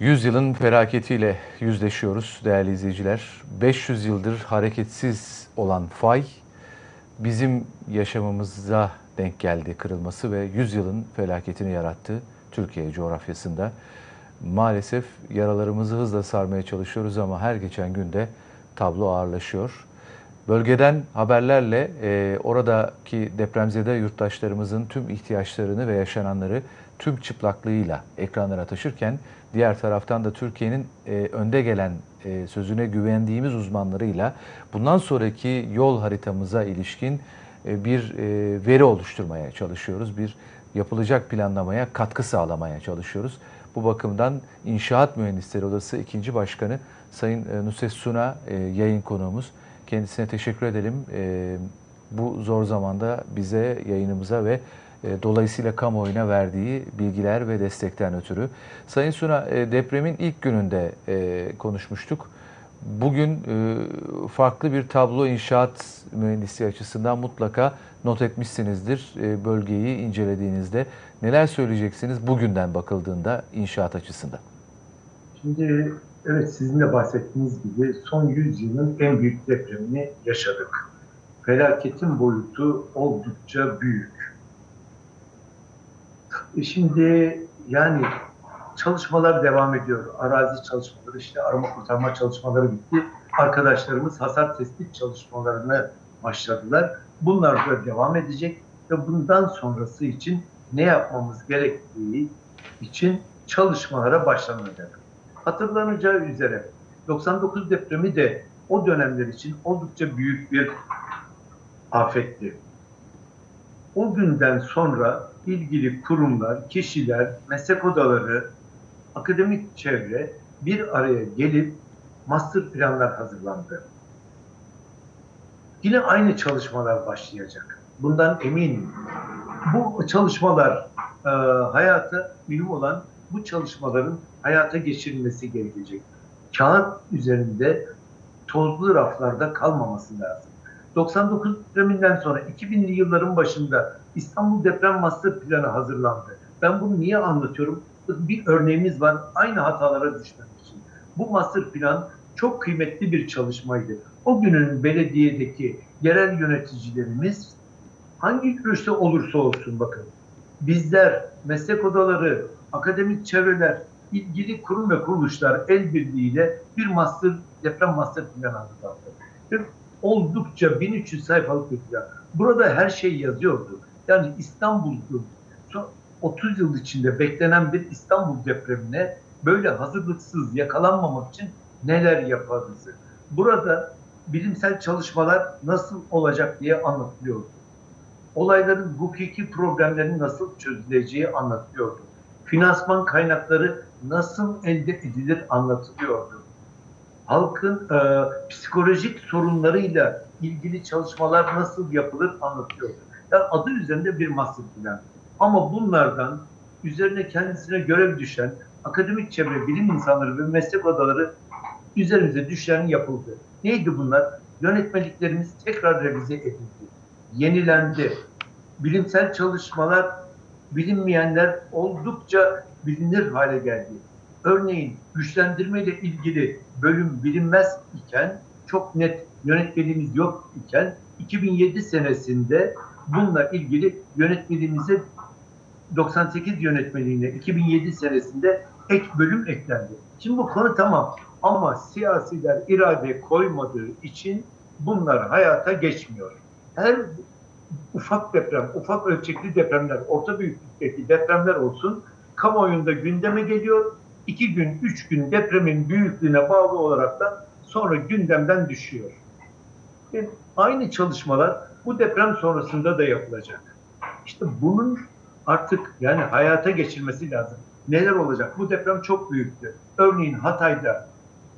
Yüzyılın felaketiyle yüzleşiyoruz değerli izleyiciler. 500 yıldır hareketsiz olan fay bizim yaşamımıza denk geldi kırılması ve yüzyılın felaketini yarattı Türkiye coğrafyasında. Maalesef yaralarımızı hızla sarmaya çalışıyoruz ama her geçen günde tablo ağırlaşıyor. Bölgeden haberlerle e, oradaki depremzede yurttaşlarımızın tüm ihtiyaçlarını ve yaşananları tüm çıplaklığıyla ekranlara taşırken diğer taraftan da Türkiye'nin e, önde gelen e, sözüne güvendiğimiz uzmanlarıyla bundan sonraki yol haritamıza ilişkin e, bir e, veri oluşturmaya çalışıyoruz. Bir yapılacak planlamaya katkı sağlamaya çalışıyoruz. Bu bakımdan İnşaat Mühendisleri Odası 2. Başkanı Sayın e, Nusret Suna e, yayın konuğumuz. Kendisine teşekkür edelim. E, bu zor zamanda bize, yayınımıza ve dolayısıyla kamuoyuna verdiği bilgiler ve destekten ötürü. Sayın Suna, e, depremin ilk gününde e, konuşmuştuk. Bugün e, farklı bir tablo inşaat mühendisliği açısından mutlaka not etmişsinizdir e, bölgeyi incelediğinizde. Neler söyleyeceksiniz bugünden bakıldığında inşaat açısından? Şimdi evet sizin de bahsettiğiniz gibi son 100 yılın en büyük depremini yaşadık. Felaketin boyutu oldukça büyük. E Şimdi yani çalışmalar devam ediyor. Arazi çalışmaları, işte arama kurtarma çalışmaları bitti. Arkadaşlarımız hasar tespit çalışmalarını başladılar. Bunlar da devam edecek ve bundan sonrası için ne yapmamız gerektiği için çalışmalara başlanacak. Hatırlanacağı üzere 99 depremi de o dönemler için oldukça büyük bir afetti. O günden sonra ilgili kurumlar, kişiler, meslek odaları, akademik çevre bir araya gelip master planlar hazırlandı. Yine aynı çalışmalar başlayacak. Bundan eminim. Bu çalışmalar e, hayata mühim olan bu çalışmaların hayata geçirilmesi gerekecek. Kağıt üzerinde tozlu raflarda kalmaması lazım. 99 depreminden sonra 2000'li yılların başında İstanbul Deprem Master Planı hazırlandı. Ben bunu niye anlatıyorum? Bir örneğimiz var aynı hatalara düşmemek için. Bu master plan çok kıymetli bir çalışmaydı. O günün belediyedeki yerel yöneticilerimiz hangi görüşte olursa olsun bakın bizler, meslek odaları, akademik çevreler, ilgili kurum ve kuruluşlar el birliğiyle bir master, deprem master planı hazırlandı. Oldukça 1300 sayfalık bir plan. Burada her şey yazıyordu. Yani İstanbul'du. Son 30 yıl içinde beklenen bir İstanbul depremine böyle hazırlıksız yakalanmamak için neler yaparız? Burada bilimsel çalışmalar nasıl olacak diye anlatılıyordu. Olayların hukuki problemlerin nasıl çözüleceği anlatılıyordu. Finansman kaynakları nasıl elde edilir anlatılıyordu. Halkın e, psikolojik sorunlarıyla ilgili çalışmalar nasıl yapılır anlatıyordu. Yani adı üzerinde bir master plan. Ama bunlardan üzerine kendisine görev düşen akademik çevre, bilim insanları ve meslek odaları üzerimize düşen yapıldı. Neydi bunlar? Yönetmeliklerimiz tekrar revize edildi, yenilendi. Bilimsel çalışmalar, bilinmeyenler oldukça bilinir hale geldi. Örneğin güçlendirme ile ilgili bölüm bilinmez iken, çok net yönetmeliğimiz yok iken 2007 senesinde bununla ilgili yönetmeliğimize 98 yönetmeliğine 2007 senesinde ek bölüm eklendi. Şimdi bu konu tamam ama siyasiler irade koymadığı için bunlar hayata geçmiyor. Her ufak deprem, ufak ölçekli depremler, orta büyüklükteki depremler olsun kamuoyunda gündeme geliyor. İki gün, üç gün depremin büyüklüğüne bağlı olarak da sonra gündemden düşüyor. Yani aynı çalışmalar bu deprem sonrasında da yapılacak. İşte bunun artık yani hayata geçilmesi lazım. Neler olacak? Bu deprem çok büyüktü. Örneğin Hatay'da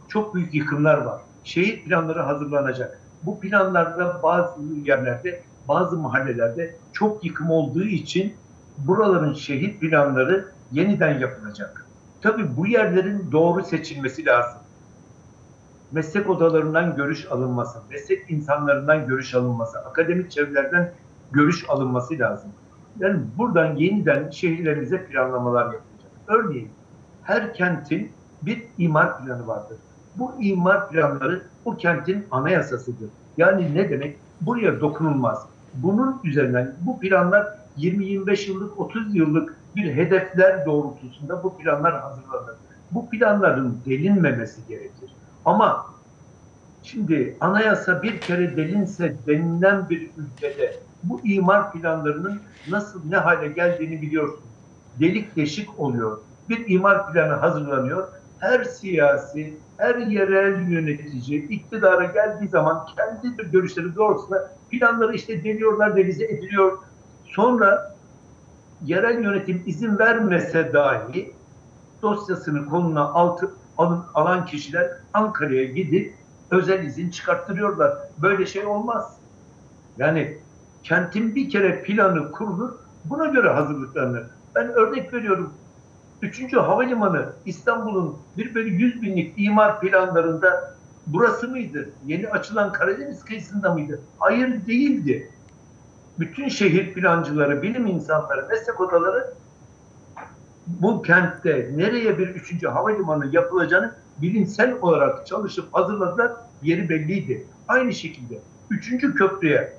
çok büyük yıkımlar var. Şehit planları hazırlanacak. Bu planlarda bazı yerlerde, bazı mahallelerde çok yıkım olduğu için buraların şehit planları yeniden yapılacak. Tabii bu yerlerin doğru seçilmesi lazım. Meslek odalarından görüş alınması, meslek insanlarından görüş alınması, akademik çevrelerden görüş alınması lazım. Yani buradan yeniden şehirlerimize planlamalar yapılacak. Örneğin her kentin bir imar planı vardır. Bu imar planları bu kentin anayasasıdır. Yani ne demek? Buraya dokunulmaz. Bunun üzerinden bu planlar 20-25 yıllık, 30 yıllık bir hedefler doğrultusunda bu planlar hazırlanır. Bu planların delinmemesi gerekir. Ama şimdi anayasa bir kere delinse denilen bir ülkede bu imar planlarının nasıl ne hale geldiğini biliyorsunuz. Delik deşik oluyor. Bir imar planı hazırlanıyor. Her siyasi, her yerel yönetici iktidara geldiği zaman kendi görüşleri doğrultusunda planları işte deniyorlar, revize ediliyor. Sonra yerel yönetim izin vermese dahi dosyasını koluna altı, alın, alan kişiler Ankara'ya gidip özel izin çıkarttırıyorlar. Böyle şey olmaz. Yani kentin bir kere planı kurulur, buna göre hazırlıklanır. Ben örnek veriyorum. Üçüncü havalimanı İstanbul'un bir böyle 100 binlik imar planlarında burası mıydı? Yeni açılan Karadeniz kıyısında mıydı? Hayır değildi. Bütün şehir plancıları, bilim insanları, meslek odaları bu kentte nereye bir üçüncü havalimanı yapılacağını bilimsel olarak çalışıp hazırladılar. Yeri belliydi. Aynı şekilde üçüncü köprüye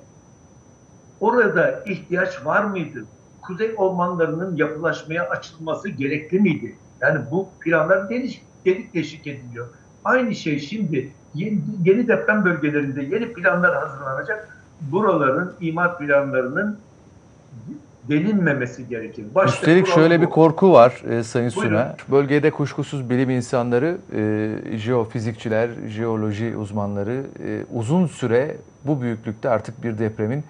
orada ihtiyaç var mıydı? Kuzey ormanlarının yapılaşmaya açılması gerekli miydi? Yani bu planlar delik, delik deşik ediliyor. Aynı şey şimdi yeni, yeni deprem bölgelerinde yeni planlar hazırlanacak. Buraların imar planlarının delinmemesi gerekir. Başta Üstelik şöyle bu. bir korku var e, Sayın Buyurun. Suna. Bölgede kuşkusuz bilim insanları, e, jeofizikçiler, jeoloji uzmanları e, uzun süre bu büyüklükte artık bir depremin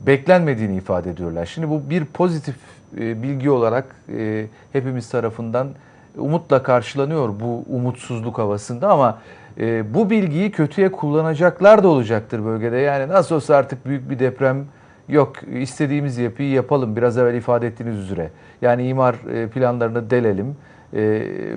beklenmediğini ifade ediyorlar. Şimdi bu bir pozitif e, bilgi olarak e, hepimiz tarafından umutla karşılanıyor bu umutsuzluk havasında ama e, bu bilgiyi kötüye kullanacaklar da olacaktır bölgede. Yani nasıl olsa artık büyük bir deprem yok istediğimiz yapıyı yapalım biraz evvel ifade ettiğiniz üzere. Yani imar e, planlarını delelim e,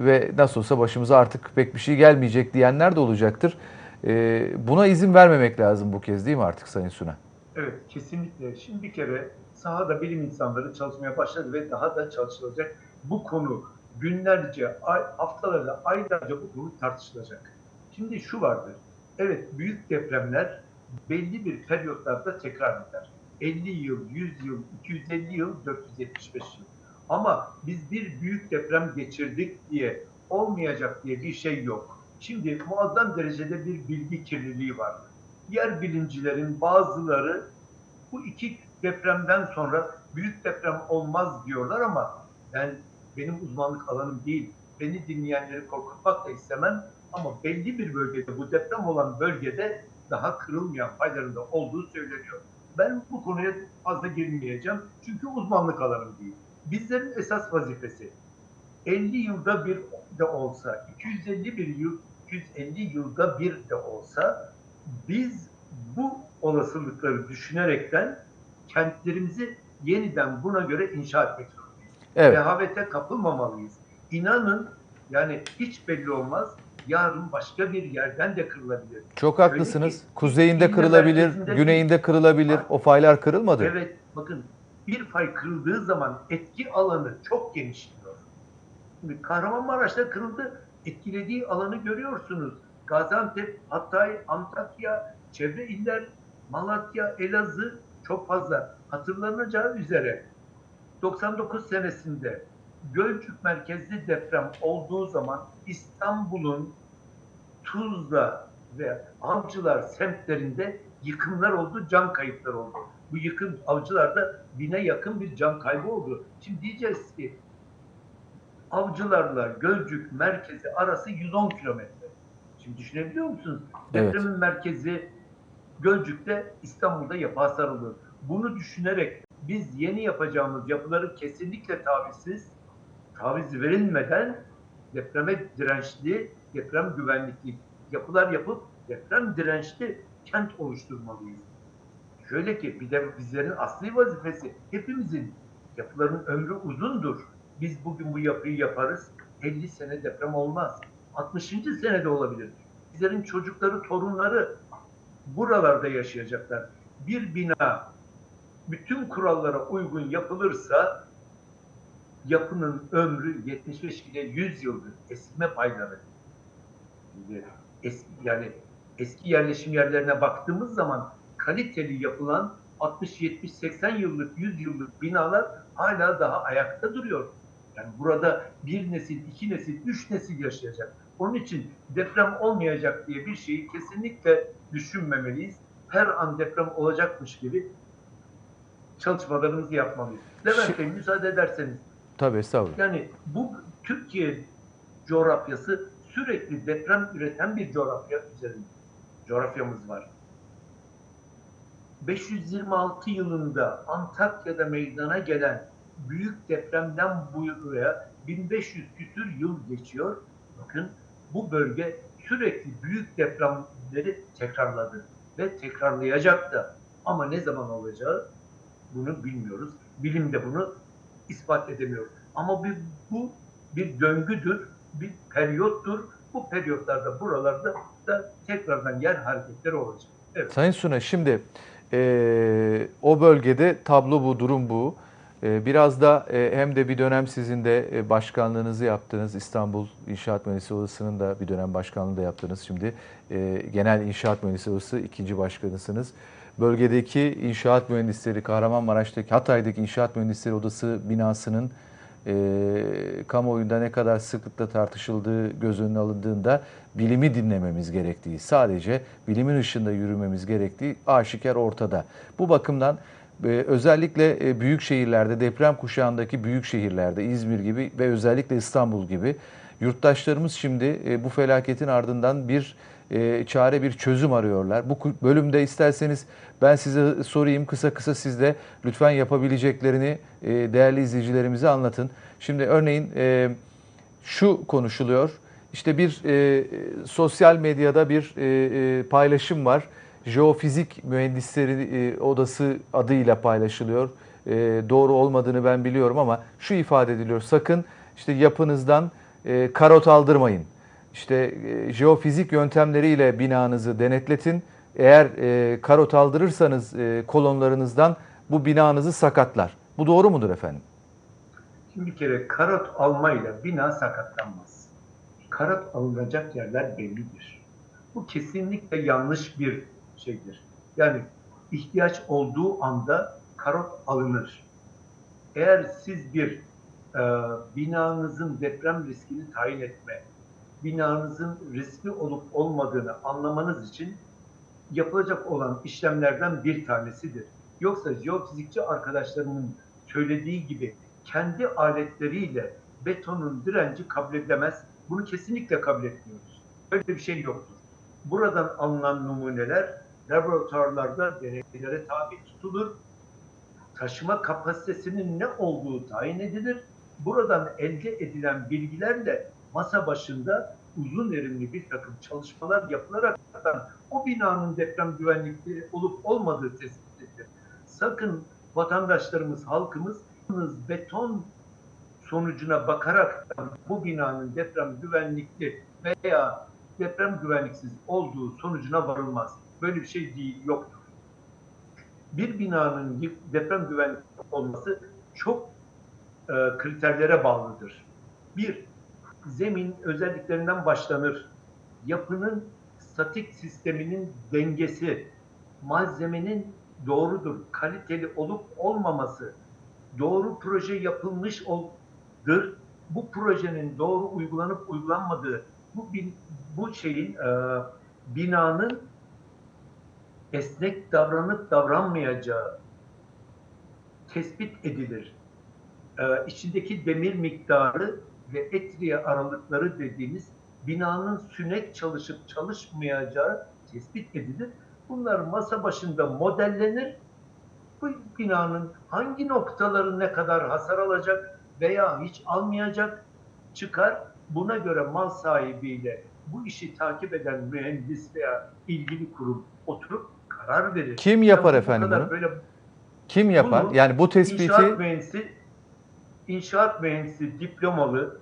ve nasıl olsa başımıza artık pek bir şey gelmeyecek diyenler de olacaktır. E, Buna izin vermemek lazım bu kez değil mi artık Sayın Suna? Evet, kesinlikle. Şimdi bir kere sahada bilim insanları çalışmaya başladı ve daha da çalışılacak. Bu konu günlerce, ay, haftalarca, aylarca bu konu tartışılacak. Şimdi şu vardır. Evet, büyük depremler belli bir periyotlarda tekrar eder. 50 yıl, 100 yıl, 250 yıl, 475 yıl. Ama biz bir büyük deprem geçirdik diye olmayacak diye bir şey yok. Şimdi muazzam derecede bir bilgi kirliliği var. Yer bilimcilerin bazıları bu iki depremden sonra büyük deprem olmaz diyorlar ama ben benim uzmanlık alanım değil. Beni dinleyenleri korkutmak da istemem ama belli bir bölgede bu deprem olan bölgede daha kırılmayan faylarında olduğu söyleniyor. Ben bu konuya fazla girmeyeceğim çünkü uzmanlık alanım değil. Bizlerin esas vazifesi 50 yılda bir de olsa, 251 yıl, 250 yılda bir de olsa biz bu olasılıkları düşünerekten kentlerimizi yeniden buna göre inşa etmek zorundayız. Evet. Rehavete kapılmamalıyız. İnanın yani hiç belli olmaz. Yarın başka bir yerden de kırılabilir. Çok Öyle haklısınız. ki, Kuzeyinde kırılabilir, güneyinde kırılabilir. O faylar kırılmadı. Evet bakın bir fay kırıldığı zaman etki alanı çok genişliyor. Şimdi Kahramanmaraş'ta kırıldı. Etkilediği alanı görüyorsunuz. Gaziantep, Hatay, Antakya, çevre iller, Malatya, Elazığ çok fazla. Hatırlanacağı üzere 99 senesinde Gölcük merkezli deprem olduğu zaman İstanbul'un Tuzla ve Avcılar semtlerinde yıkımlar oldu, can kayıpları oldu. Bu yıkım Avcılar'da bine yakın bir can kaybı oldu. Şimdi diyeceğiz ki Avcılarla Gölcük merkezi arası 110 kilometre. Şimdi düşünebiliyor musunuz? Evet. Depremin merkezi Gölcük'te İstanbul'da yapı hasar olur. Bunu düşünerek biz yeni yapacağımız yapıları kesinlikle tavizsiz, taviz verilmeden depreme dirençli, deprem güvenlikli yapılar yapıp deprem dirençli kent oluşturmalıyız. Şöyle ki bir de bizlerin asli vazifesi hepimizin yapıların ömrü uzundur. Biz bugün bu yapıyı yaparız. 50 sene deprem olmaz. 60. senede olabilir. Bizlerin çocukları, torunları buralarda yaşayacaklar. Bir bina bütün kurallara uygun yapılırsa yapının ömrü 75 ile 100 yıldır eskime payları. Şimdi eski, yani eski yerleşim yerlerine baktığımız zaman kaliteli yapılan 60, 70, 80 yıllık, 100 yıllık binalar hala daha ayakta duruyor. Yani burada bir nesil, iki nesil, üç nesil yaşayacak. Onun için deprem olmayacak diye bir şeyi kesinlikle düşünmemeliyiz. Her an deprem olacakmış gibi çalışmalarımızı yapmalıyız. Levent Bey müsaade ederseniz Tabii estağfurullah. yani bu Türkiye coğrafyası sürekli deprem üreten bir coğrafya üzerinde. Coğrafyamız var. 526 yılında Antakya'da meydana gelen büyük depremden buraya 1500 küsür yıl geçiyor. Bakın bu bölge sürekli büyük depremleri tekrarladı ve tekrarlayacak da. Ama ne zaman olacağı bunu bilmiyoruz. Bilim de bunu ispat edemiyor. Ama bir, bu bir döngüdür, bir periyottur. Bu periyotlarda buralarda da tekrardan yer hareketleri olacak. Evet. Sayın Suna şimdi e, o bölgede tablo bu, durum bu. E, biraz da e, hem de bir dönem sizin de e, başkanlığınızı yaptınız. İstanbul İnşaat Mühendisleri Odası'nın da bir dönem başkanlığını da yaptınız. Şimdi e, Genel İnşaat Mühendisleri Odası ikinci başkanısınız. Bölgedeki inşaat mühendisleri, Kahramanmaraş'taki Hatay'daki İnşaat Mühendisleri Odası binasının e, kamuoyunda ne kadar sıklıkla tartışıldığı göz önüne alındığında bilimi dinlememiz gerektiği, sadece bilimin ışığında yürümemiz gerektiği aşikar ortada. Bu bakımdan e, özellikle e, büyük şehirlerde, deprem kuşağındaki büyük şehirlerde, İzmir gibi ve özellikle İstanbul gibi yurttaşlarımız şimdi e, bu felaketin ardından bir e, çare, bir çözüm arıyorlar. Bu bölümde isterseniz ben size sorayım kısa kısa siz de lütfen yapabileceklerini e, değerli izleyicilerimize anlatın. Şimdi örneğin e, şu konuşuluyor. İşte bir e, sosyal medyada bir e, e, paylaşım var. Jeofizik Mühendisleri e, Odası adıyla paylaşılıyor. E, doğru olmadığını ben biliyorum ama şu ifade ediliyor. Sakın işte yapınızdan e, karot aldırmayın. İşte e, jeofizik yöntemleriyle binanızı denetletin. Eğer e, karot aldırırsanız e, kolonlarınızdan bu binanızı sakatlar. Bu doğru mudur efendim? Şimdi bir kere karot almayla bina sakatlanmaz. Karot alınacak yerler bellidir. Bu kesinlikle yanlış bir şeydir. Yani ihtiyaç olduğu anda karot alınır. Eğer siz bir e, binanızın deprem riskini tayin etme, binanızın riskli olup olmadığını anlamanız için yapılacak olan işlemlerden bir tanesidir. Yoksa jeofizikçi arkadaşlarımın söylediği gibi kendi aletleriyle betonun direnci kabul edilemez. Bunu kesinlikle kabul etmiyoruz. Öyle bir şey yoktur. Buradan alınan numuneler laboratuvarlarda deneylere tabi tutulur. Taşıma kapasitesinin ne olduğu tayin edilir. Buradan elde edilen bilgilerle masa başında uzun erimli bir takım çalışmalar yapılarak o binanın deprem güvenlikli olup olmadığı tespit edilir. Sakın vatandaşlarımız, halkımız beton sonucuna bakarak bu binanın deprem güvenlikli veya deprem güvenliksiz olduğu sonucuna varılmaz. Böyle bir şey değil, yoktur. Bir binanın deprem güvenlikli olması çok e, kriterlere bağlıdır. Bir, zemin özelliklerinden başlanır. Yapının statik sisteminin dengesi, malzemenin doğrudur, kaliteli olup olmaması, doğru proje yapılmışdır. Bu projenin doğru uygulanıp uygulanmadığı, bu bin- bu şeyin e, binanın esnek davranıp davranmayacağı tespit edilir. E, içindeki demir miktarı ve etriye aralıkları dediğimiz binanın sünek çalışıp çalışmayacağı tespit edilir. Bunlar masa başında modellenir. Bu binanın hangi noktaları ne kadar hasar alacak veya hiç almayacak çıkar. Buna göre mal sahibiyle bu işi takip eden mühendis veya ilgili kurum oturup karar verir. Kim yapar Yani efendim bunu? Böyle Kim yapar? Bunu Yani bu tespiti İnşaat mühendisi, inşaat mühendisi diplomalı,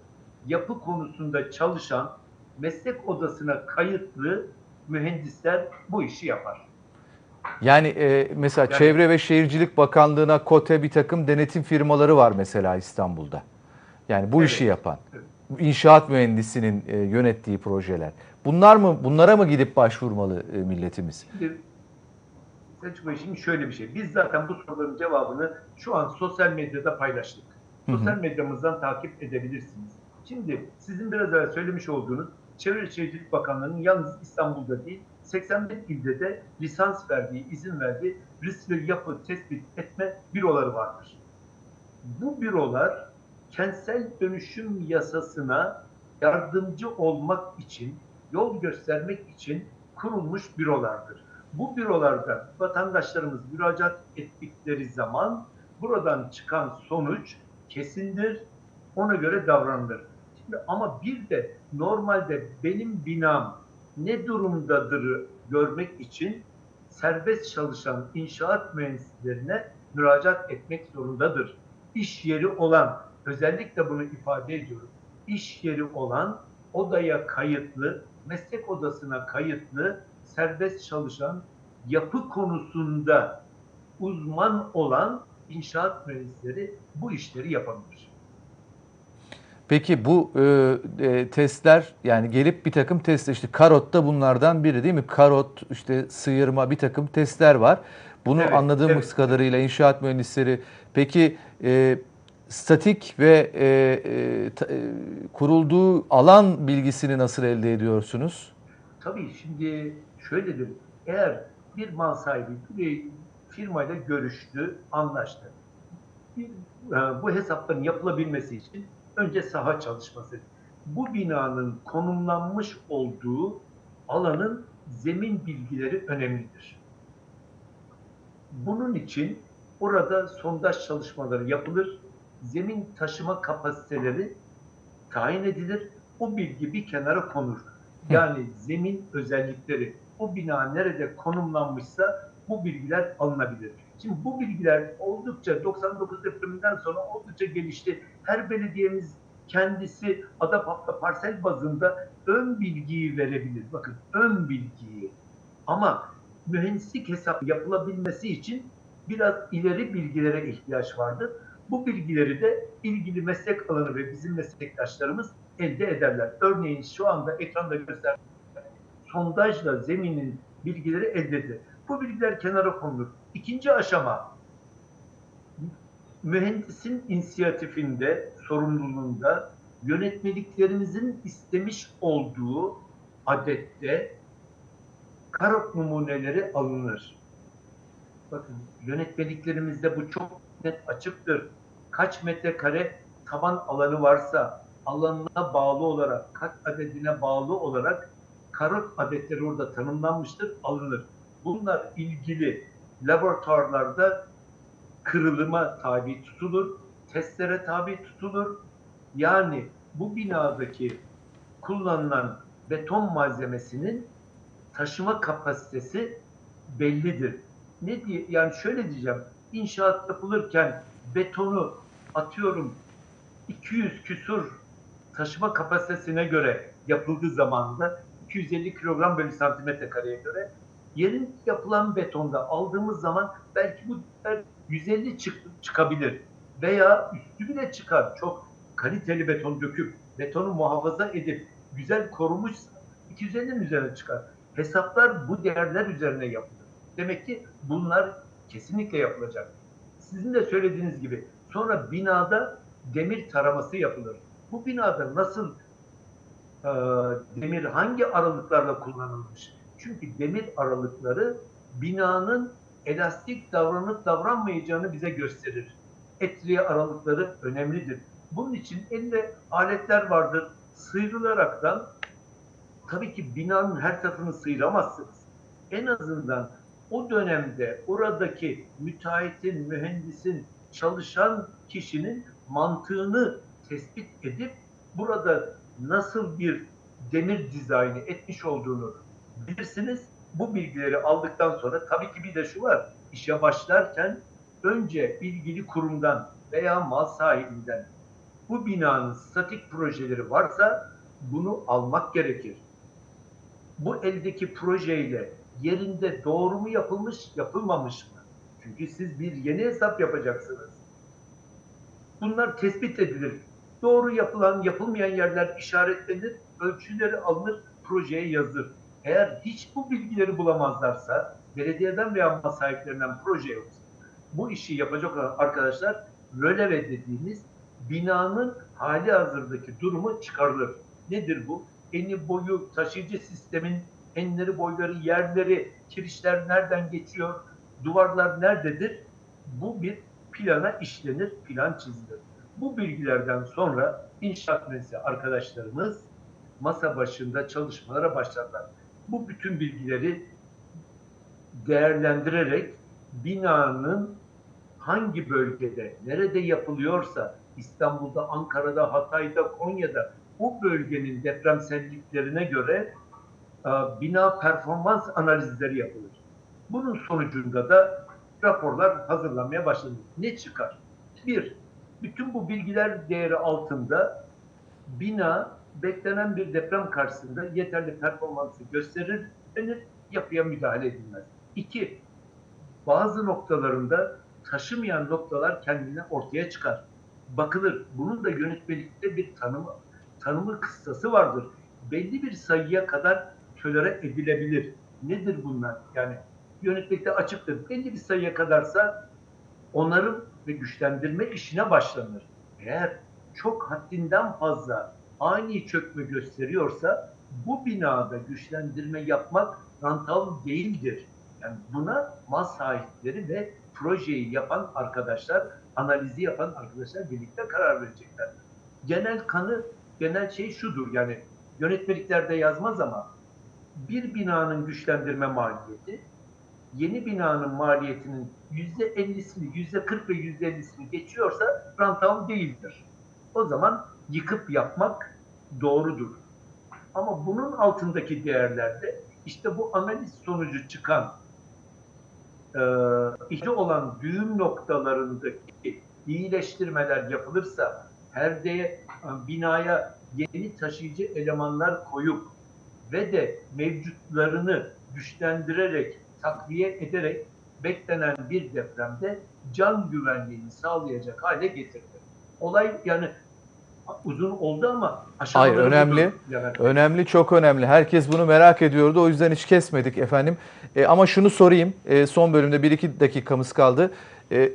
yapı konusunda çalışan, meslek odasına kayıtlı mühendisler bu işi yapar. Yani e, mesela Yani- Çevre ve Şehircilik Bakanlığı'na kote bir takım denetim firmaları var mesela İstanbul'da. Yani bu Evet. işi yapan. Evet. inşaat mühendisinin e, yönettiği projeler. Bunlar mı bunlara mı gidip başvurmalı e, milletimiz? Şimdi Selçuk Bey şimdi şöyle bir şey. Biz zaten bu soruların cevabını şu an sosyal medyada paylaştık. Sosyal medyamızdan takip edebilirsiniz. Şimdi sizin biraz evvel söylemiş olduğunuz Çevre Şehircilik Bakanlığı'nın yalnız İstanbul'da değil 81 ilde de lisans verdiği, izin verdiği riskli yapı tespit etme büroları vardır. Bu bürolar kentsel dönüşüm yasasına yardımcı olmak için, yol göstermek için kurulmuş bürolardır. Bu bürolarda vatandaşlarımız müracaat ettikleri zaman buradan çıkan sonuç kesindir, ona göre davranılır. Şimdi ama bir de normalde benim binam ne durumdadır görmek için serbest çalışan inşaat mühendislerine müracaat etmek zorundadır. İş yeri olan, özellikle bunu ifade ediyorum, iş yeri olan odaya kayıtlı, meslek odasına kayıtlı, serbest çalışan, yapı konusunda uzman olan inşaat mühendisleri bu işleri yapabilir. Peki bu e, e, testler yani gelip bir takım testler işte karot da bunlardan biri değil mi? Karot işte sıyırma bir takım testler var. Bunu Evet, anladığımız evet. kadarıyla inşaat mühendisleri peki e, statik ve e, e, ta- e, kurulduğu alan bilgisini nasıl elde ediyorsunuz? Tabii şimdi şöyledir. Eğer bir mal sahibi bir firmayla görüştü, anlaştı. Bir, e, bu hesapların yapılabilmesi için önce saha çalışması. Bu binanın konumlanmış olduğu alanın zemin bilgileri önemlidir. Bunun için orada sondaj çalışmaları yapılır. Zemin taşıma kapasiteleri tayin edilir. O bilgi bir kenara konur. Yani zemin özellikleri, o bina nerede konumlanmışsa bu bilgiler alınabilir. Şimdi bu bilgiler oldukça 99 depreminden sonra oldukça gelişti. Her belediyemiz kendisi adapta parsel bazında ön bilgiyi verebilir. Bakın ön bilgiyi. Ama mühendislik hesap yapılabilmesi için biraz ileri bilgilere ihtiyaç vardır. Bu bilgileri de ilgili meslek alanı ve bizim meslektaşlarımız elde ederler. Örneğin şu anda ekranda göster sondajla zeminin bilgileri elde edilir. Bu bilgiler kenara konulur. İkinci aşama mühendisin inisiyatifinde, sorumluluğunda yönetmeliklerimizin istemiş olduğu adette karot numuneleri alınır. Bakın yönetmeliklerimizde bu çok net açıktır. Kaç metrekare taban alanı varsa alanına bağlı olarak, kat adedine bağlı olarak karot adetleri orada tanımlanmıştır, alınır. Bunlar ilgili laboratuvarlarda kırılıma tabi tutulur, testlere tabi tutulur. Yani bu binadaki kullanılan beton malzemesinin taşıma kapasitesi bellidir. Ne diye yani şöyle diyeceğim. İnşaat yapılırken betonu atıyorum 200 küsur taşıma kapasitesine göre yapıldığı zamanında 250 kilogram bölü santimetre kareye göre yerin yapılan betonda aldığımız zaman belki bu değer 150 çık çıkabilir veya üstü bile çıkar. Çok kaliteli beton döküp betonu muhafaza edip güzel korumuş 250'nin üzerine çıkar. Hesaplar bu değerler üzerine yapılır. Demek ki bunlar kesinlikle yapılacak. Sizin de söylediğiniz gibi sonra binada demir taraması yapılır. Bu binada nasıl e, demir hangi aralıklarla kullanılmış? Çünkü demir aralıkları binanın elastik davranıp davranmayacağını bize gösterir. Etriye aralıkları önemlidir. Bunun için elde aletler vardır. Sıyrılaraktan tabii ki binanın her tarafını sıyıramazsınız. En azından o dönemde oradaki müteahhitin, mühendisin, çalışan kişinin mantığını tespit edip burada nasıl bir demir dizaynı etmiş olduğunu bilirsiniz. Bu bilgileri aldıktan sonra tabii ki bir de şu var. İşe başlarken önce ilgili kurumdan veya mal sahibinden bu binanın statik projeleri varsa bunu almak gerekir. Bu eldeki projeyle yerinde doğru mu yapılmış, yapılmamış mı? Çünkü siz bir yeni hesap yapacaksınız. Bunlar tespit edilir. Doğru yapılan, yapılmayan yerler işaretlenir, ölçüleri alınır, projeye yazılır. Eğer hiç bu bilgileri bulamazlarsa, belediyeden veya mal sahiplerinden proje yoksa, bu işi yapacak olan arkadaşlar röleve dediğimiz binanın hali hazırdaki durumu çıkarılır. Nedir bu? Eni boyu, taşıyıcı sistemin enleri, boyları, yerleri, kirişler nereden geçiyor, duvarlar nerededir? Bu bir plana işlenir, plan çizilir. Bu bilgilerden sonra inşaat mühendisi arkadaşlarımız masa başında çalışmalara başlarlar. Bu bütün bilgileri değerlendirerek binanın hangi bölgede, nerede yapılıyorsa İstanbul'da, Ankara'da, Hatay'da, Konya'da bu bölgenin depremselliklerine göre e, bina performans analizleri yapılır. Bunun sonucunda da raporlar hazırlanmaya başlanır. Ne çıkar? Bir, bütün bu bilgiler değeri altında bina beklenen bir deprem karşısında yeterli performansı gösterir, denir, yapıya müdahale edilmez. İki, bazı noktalarında taşımayan noktalar kendine ortaya çıkar. Bakılır. Bunun da yönetmelikte bir tanımı, tanımı kıstası vardır. Belli bir sayıya kadar tölere edilebilir. Nedir bunlar? Yani yönetmelikte açıktır. Belli bir sayıya kadarsa onarım ve güçlendirme işine başlanır. Eğer çok haddinden fazla ani çökme gösteriyorsa bu binada güçlendirme yapmak rantal değildir. Yani buna mal sahipleri ve projeyi yapan arkadaşlar, analizi yapan arkadaşlar birlikte karar verecekler. Genel kanı, genel şey şudur yani yönetmeliklerde yazmaz ama bir binanın güçlendirme maliyeti yeni binanın maliyetinin yüzde ellisini, yüzde kırk ve yüzde ellisini geçiyorsa rantal değildir. O zaman yıkıp yapmak doğrudur. Ama bunun altındaki değerlerde işte bu analiz sonucu çıkan e, işi olan düğüm noktalarındaki iyileştirmeler yapılırsa her de binaya yeni taşıyıcı elemanlar koyup ve de mevcutlarını güçlendirerek, takviye ederek beklenen bir depremde can güvenliğini sağlayacak hale getirdi. Olay yani uzun oldu ama aşamaları Hayır, önemli. Önemli, çok önemli. Herkes bunu merak ediyordu. O yüzden hiç kesmedik efendim. E, ama şunu sorayım. E, son bölümde 1-2 dakikamız kaldı. E,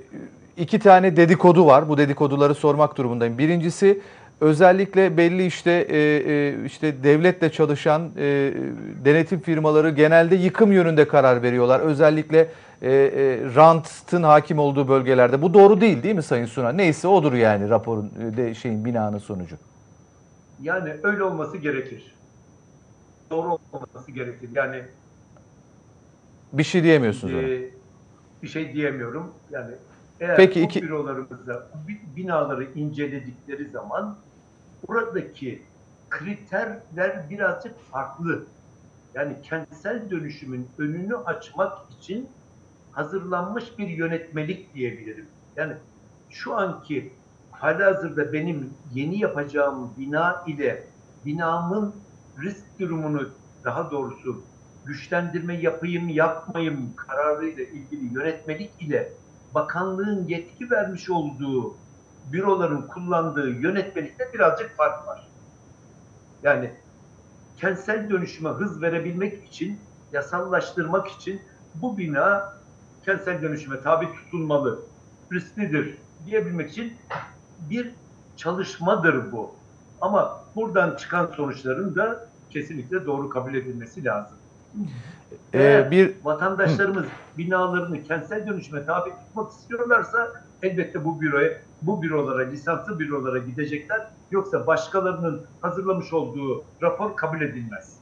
iki tane dedikodu var. Bu dedikoduları sormak durumundayım. Birincisi özellikle belli işte e, e, işte devletle çalışan e, denetim firmaları genelde yıkım yönünde karar veriyorlar. Özellikle e, e, rantın hakim olduğu bölgelerde. Bu doğru değil değil mi Sayın Suna? Neyse odur yani raporun e, de şeyin binanın sonucu. Yani öyle olması gerekir. Doğru olması gerekir. Yani Bir şey diyemiyorsunuz ona. e, bir şey diyemiyorum. Yani eğer Peki, bu iki- bürolarımızda bi- binaları inceledikleri zaman oradaki kriterler birazcık farklı. Yani kentsel dönüşümün önünü açmak için hazırlanmış bir yönetmelik diyebilirim. Yani şu anki halihazırda benim yeni yapacağım bina ile binamın risk durumunu daha doğrusu güçlendirme yapayım yapmayayım kararıyla ilgili yönetmelik ile bakanlığın yetki vermiş olduğu büroların kullandığı yönetmelikte birazcık fark var. Yani kentsel dönüşüme hız verebilmek için, yasallaştırmak için bu bina kentsel dönüşüme tabi tutulmalı, risklidir diyebilmek için bir çalışmadır bu. Ama buradan çıkan sonuçların da kesinlikle doğru kabul edilmesi lazım. Eğer Ee, bir vatandaşlarımız binalarını kentsel dönüşüme tabi tutmak istiyorlarsa elbette bu büroya, bu bürolara, lisanslı bürolara gidecekler. Yoksa başkalarının hazırlamış olduğu rapor kabul edilmez.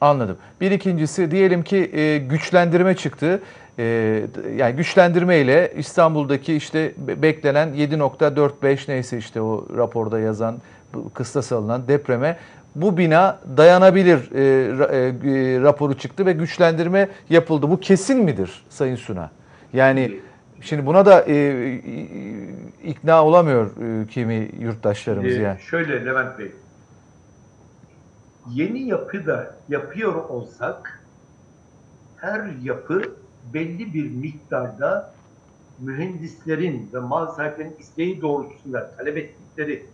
Anladım. Bir ikincisi diyelim ki e, güçlendirme çıktı. E, yani güçlendirme ile İstanbul'daki işte be- beklenen 7.45 neyse işte o raporda yazan kıstas alınan depreme bu bina dayanabilir e, e, e, raporu çıktı ve güçlendirme yapıldı. Bu kesin midir Sayın Suna? Yani şimdi buna da e, e, ikna olamıyor e, kimi yurttaşlarımız Ee, yani. Şöyle Levent Bey, yeni yapı da yapıyor olsak her yapı belli bir miktarda mühendislerin ve mal sahiplerinin isteği doğrultusunda talep ettikleri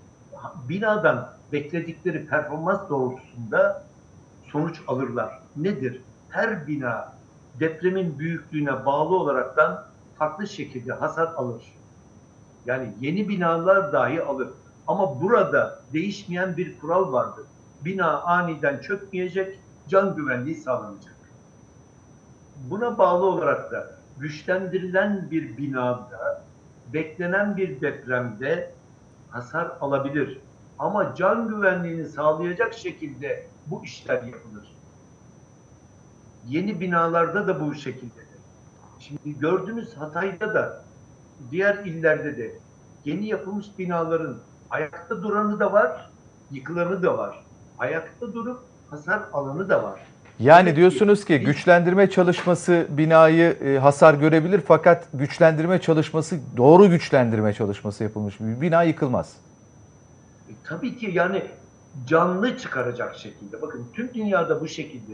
binadan bekledikleri performans doğrultusunda sonuç alırlar. Nedir? Her bina depremin büyüklüğüne bağlı olaraktan farklı şekilde hasar alır. Yani yeni binalar dahi alır. Ama burada değişmeyen bir kural vardır. Bina aniden çökmeyecek, can güvenliği sağlanacak. Buna bağlı olarak da güçlendirilen bir binada beklenen bir depremde hasar alabilir. Ama can güvenliğini sağlayacak şekilde bu işler yapılır. Yeni binalarda da bu şekildedir. Şimdi gördüğünüz Hatay'da da diğer illerde de yeni yapılmış binaların ayakta duranı da var, yıkılanı da var. Ayakta durup hasar alanı da var. Yani diyorsunuz ki güçlendirme çalışması binayı e, hasar görebilir fakat güçlendirme çalışması doğru güçlendirme çalışması yapılmış bir bina yıkılmaz. E, tabii ki yani canlı çıkaracak şekilde. Bakın tüm dünyada bu şekilde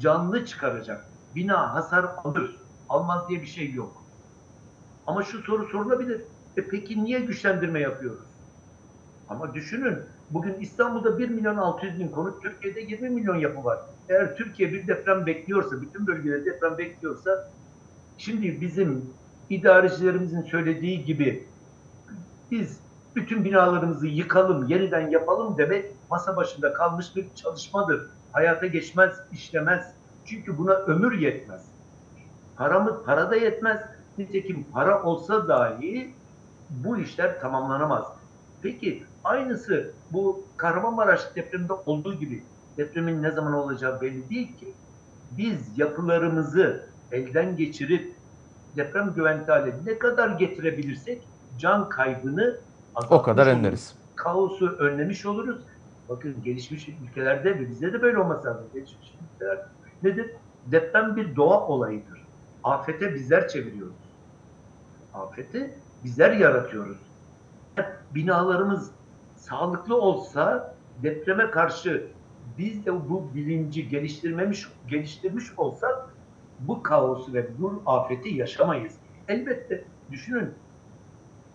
canlı çıkaracak. Bina hasar alır. Almaz diye bir şey yok. Ama şu soru sorulabilir. E peki niye güçlendirme yapıyoruz? Ama düşünün bugün İstanbul'da 1 milyon 600 bin konut, Türkiye'de 20 milyon yapı var. Eğer Türkiye bir deprem bekliyorsa, bütün bölgelerde deprem bekliyorsa şimdi bizim idarecilerimizin söylediği gibi biz bütün binalarımızı yıkalım, yeniden yapalım demek masa başında kalmış bir çalışmadır. Hayata geçmez, işlemez. Çünkü buna ömür yetmez. Paramız para da yetmez. Nitekim para olsa dahi bu işler tamamlanamaz. Peki aynısı bu Kahramanmaraş depreminde olduğu gibi depremin ne zaman olacağı belli değil ki. Biz yapılarımızı elden geçirip deprem güvenli hale ne kadar getirebilirsek can kaybını O kadar oluruz. önleriz. Kaosu önlemiş oluruz. Bakın gelişmiş ülkelerde ve bizde de böyle olması lazım. Gelişmiş ülkeler nedir? Deprem bir doğa olayıdır. Afete bizler çeviriyoruz. Afeti bizler yaratıyoruz. Binalarımız sağlıklı olsa depreme karşı biz de bu bilinci geliştirmemiş geliştirmiş olsak bu kaosu ve bu afeti yaşamayız. Elbette düşünün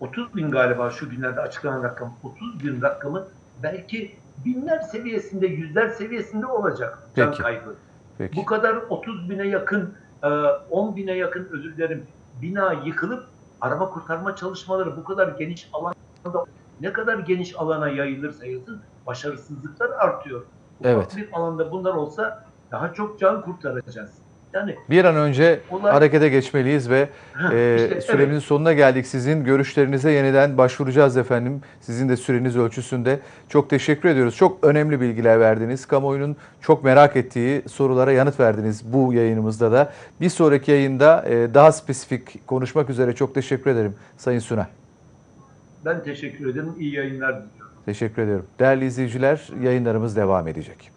30 bin galiba şu günlerde açıklanan rakam 30 bin rakamı belki binler seviyesinde yüzler seviyesinde olacak can Peki. kaybı. Peki. Bu kadar 30 bine yakın, e, 10 bine yakın özür dilerim bina yıkılıp arama kurtarma çalışmaları bu kadar geniş alanda ne kadar geniş alana yayılırsa yayılsın başarısızlıklar artıyor. Evet. bir alanda bunlar olsa daha çok can kurtaracağız. Yani Bir an önce Olay- harekete geçmeliyiz ve Heh, e, işte süremizin evet. sonuna geldik. Sizin görüşlerinize yeniden başvuracağız efendim. Sizin de süreniz ölçüsünde. Çok teşekkür ediyoruz. Çok önemli bilgiler verdiniz. Kamuoyunun çok merak ettiği sorulara yanıt verdiniz bu yayınımızda da. Bir sonraki yayında e, daha spesifik konuşmak üzere çok teşekkür ederim Sayın Suna. ben teşekkür ederim. İyi yayınlar diliyorum. Teşekkür ediyorum. Değerli izleyiciler yayınlarımız devam edecek.